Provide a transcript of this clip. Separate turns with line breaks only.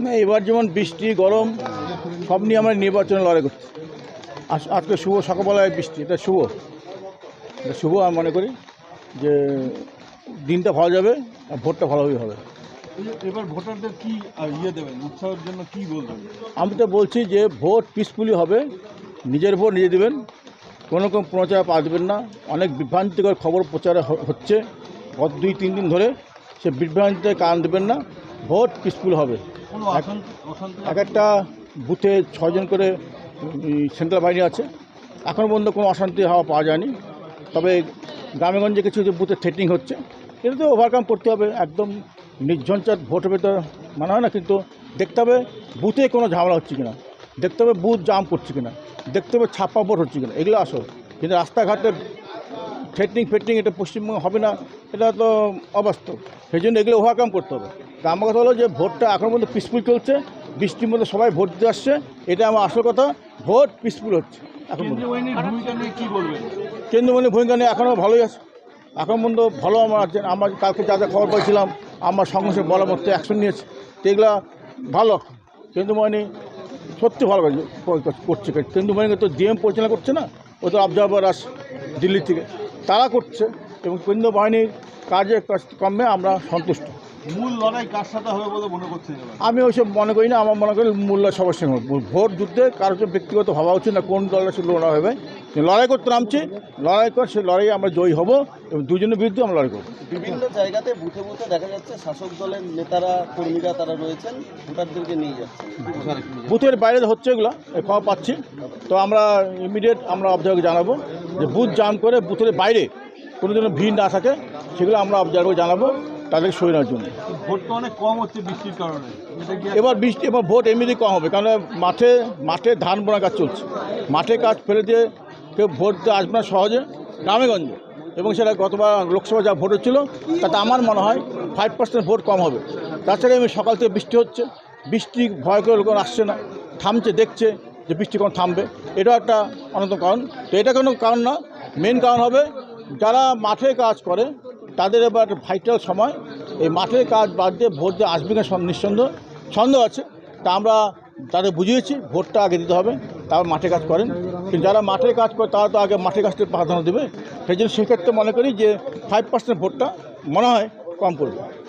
না এবার যেমন বৃষ্টি গরম সব নিয়ে আমরা নির্বাচনে লড়াই করছি। আজ- আজকে শুভ সকালবেলায় বৃষ্টি এটা শুভ। এটা শুভ আমি মনে করি যে দিনটা ভালো যাবে আর ভোটটা ভালোভাবে হবে।
এবার ভোটারদের কি ইয়ে দেবেন উৎসাহের জন্য কি বলবেন?
আমি তো বলছি যে ভোট পিসফুলি হবে নিজের ভোট নিজে দেবেন কোনো রকম প্রচার পা দেবেন না। অনেক বিভ্রান্তিকর খবর প্রচার হচ্ছে গত দুই তিন দিন ধরে। সে বিভ্রান্তিতে কান দেবেন না ভোট পিসফুল হবে। এক- একটা বুথে ছজন করে সেন্ট্রাল বাহিনী আছে। এখনও পর্যন্ত কোনো অশান্তি হাওয়া পাওয়া যায়নি। তবে গ্রামেগঞ্জে কিছু কিছু বুথে থ্রেটিং হচ্ছে এটা তো ওভারকাম করতে হবে। একদম নির্ঝঞ্চাট ভোট হবে তো মানা হয় না কিন্তু দেখতে হবে বুথে কোনো ঝামেলা হচ্ছে কিনা। দেখতে হবে বুথ জাম করছে কিনা। দেখতে হবে ছাপ্পা ভোট হচ্ছে কিনা। এগুলো আসল। কিন্তু রাস্তাঘাটে থ্রেটনিং ফেটনিং এটা পশ্চিমবঙ্গে হবে না এটা তো অবাস্তব। সেই জন্য এগুলো ওভারকাম করতে হবে। তা আমার কথা হলো যে ভোটটা এখন পর্যন্ত পিসফুল চলছে বৃষ্টির মধ্যে সবাই ভোট দিতে আসছে এটা আমার আসল কথা ভোট পিসফুল হচ্ছে এখন।
কেন্দ্রীয় ভূমিকা নিয়ে কি বলবেন?
কেন্দ্রমণি ভূমিকা নিয়ে এখনও ভালোই আছে। এখন পর্যন্ত ভালো আমার আছে আমার কালকে যা যা খবর পাইছিলাম আমার সঙ্গে বলার মতো অ্যাকশন নিয়েছে তো এগুলা ভালো। কেন্দ্রমণি সত্যি ভালো করছে। কেন্দ্রমণিকে তো ডিএম পরিচালনা করছে না ও তো অবজারভার আস দিল্লি থেকে। তারা করছে এবং কেন্দ্র বাহিনীর কাজ- আমরা সন্তুষ্ট।
মূল লড়াই কার সাথে হবে বলে মনে করছেন
আমি ওইসব মনে করি না আমার মনে করি মূল্য সবার সঙ্গে ভোট যুদ্ধে কারোর ব্যক্তিগত ভাবা উচিত না কোন দলের সাথে লড়া হবে। লড়াই করতে নামছি লড়াই কর সে লড়াই আমরা জয়ী হব এবং দুজনের বিরুদ্ধে আমরা লড়াই করব।
বিভিন্ন জায়গাতে বুথে বুথে দেখা যাচ্ছে শাসক দলের নেতারা কর্মীরা তারা রয়েছেন ভোটারদেরকে নিয়ে যাচ্ছেন।
বুথের বাইরে হচ্ছে এগুলো খবর পাচ্ছি। তো আমরা ইমিডিয়েট আমরা অবজার্ভ জানাব যে বুথ জাম করে বুথের বাইরে কোনো যেন ভিড় না থাকে সেগুলো আমরা অবজার্ভ জানাব। তাদেরকে সই নেওয়ার জন্য
অনেক কম হচ্ছে বৃষ্টির কারণে।
এবার বৃষ্টি এবার ভোট এমনিতে কম হবে কারণ মাঠে মাঠে ধান বোনা কাজ চলছে। মাঠে কাজ ফেলে দিয়ে কেউ ভোট দিতে আসবে না সহজে গ্রামেগঞ্জে। এবং সেটা গতবার লোকসভা যা ভোট হচ্ছিল তাতে আমার মনে হয় ফাইভ পার্সেন্ট ভোট কম হবে। তাছাড়া আমি সকাল থেকে বৃষ্টি হচ্ছে বৃষ্টি ভয় করে লোক আসছে না থামছে দেখছে যে বৃষ্টি কখন থামবে। এটাও একটা অন্যতম কারণ। তো এটা কোনো কারণ না মেন কারণ হবে যারা মাঠে কাজ করে তাদের এবার ভাইটাল সময়। এই মাঠের কাজ বাদ দিয়ে ভোট দিয়ে আসবে না সন- নিঃসন্দেহ, সন্দেহ আছে। তা আমরা তাদের বুঝিয়েছি, ভোটটা আগে দিতে হবে তারপর মাঠে কাজ করেন। কিন্তু যারা মাঠে কাজ করে, তারা তো আগে মাঠে কাজটা প্রাধান্য দেবে। সেই জন্য সেক্ষেত্রে মনে করি যে ফাইভ পার্সেন্ট ভোটটা মনে হয় কম পড়বে।